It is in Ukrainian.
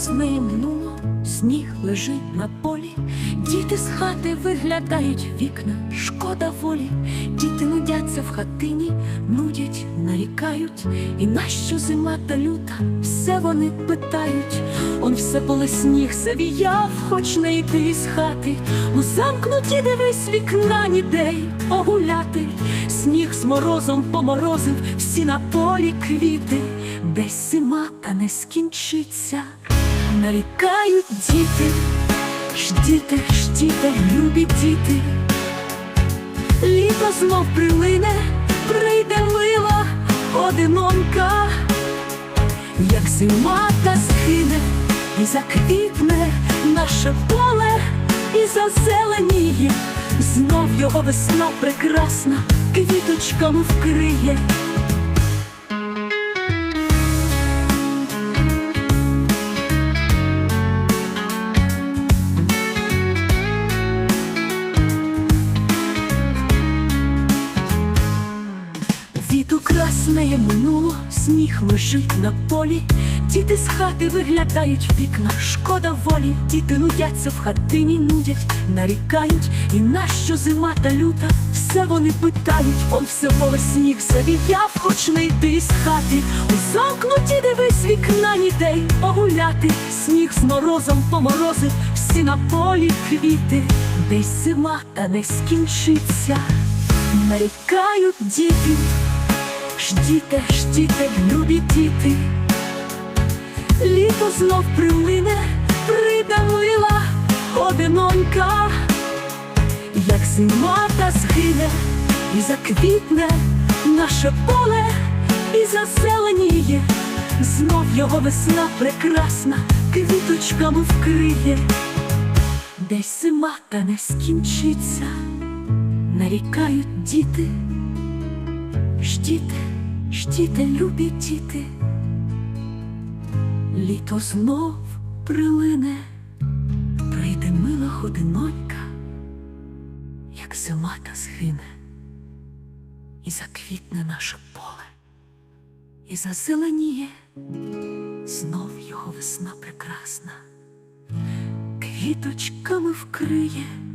красне минуло, сніг лежить на полі, діти з хати виглядають вікна, шкода волі, діти нудяться в хатині, нудять, нарікають, і нащо зима та люта, все вони питають, он все поле сніг завіяв, хоч не йти з хати, у замкнуті дивись вікна ніде погуляти, сніг з морозом поморозив всі на полі квіти, десь не скінчиться, нарікають діти, ждіте, ждіте, любі діти, літо знов прилине, прийде мила одинонька, як зима та згине, і заквітне наше поле, і зазеленіє, знов його весна прекрасна, квіточками вкриє. Красне минуло, сніг лежить на полі, діти з хати виглядають в вікна, шкода волі, діти нудяться в хатині, нудять, нарікають, і нащо зима та люта, все вони питають, он все поле сніг завіяв, хоч не йти з хати, у замкнуті дивись вікна ніде погуляти, сніг з морозом поморозив, всі на полі квіти, десь зима та не скінчиться, нарікають діти. Ждіте, ждіте, любі діти, літо знов прилине, прийде мила одинонька, як зима та згине, і заквітне наше поле, і зазеленіє, знов його весна прекрасна, квіточками вкриє, десь зима та не скінчиться, нарікають діти. Ждіте, ждіте, любі діти, літо знов прилине, прийде мила одинонька, як зима та згине, і заквітне наше поле, і зазеленіє. Знов його весна прекрасна, квіточками вкриє.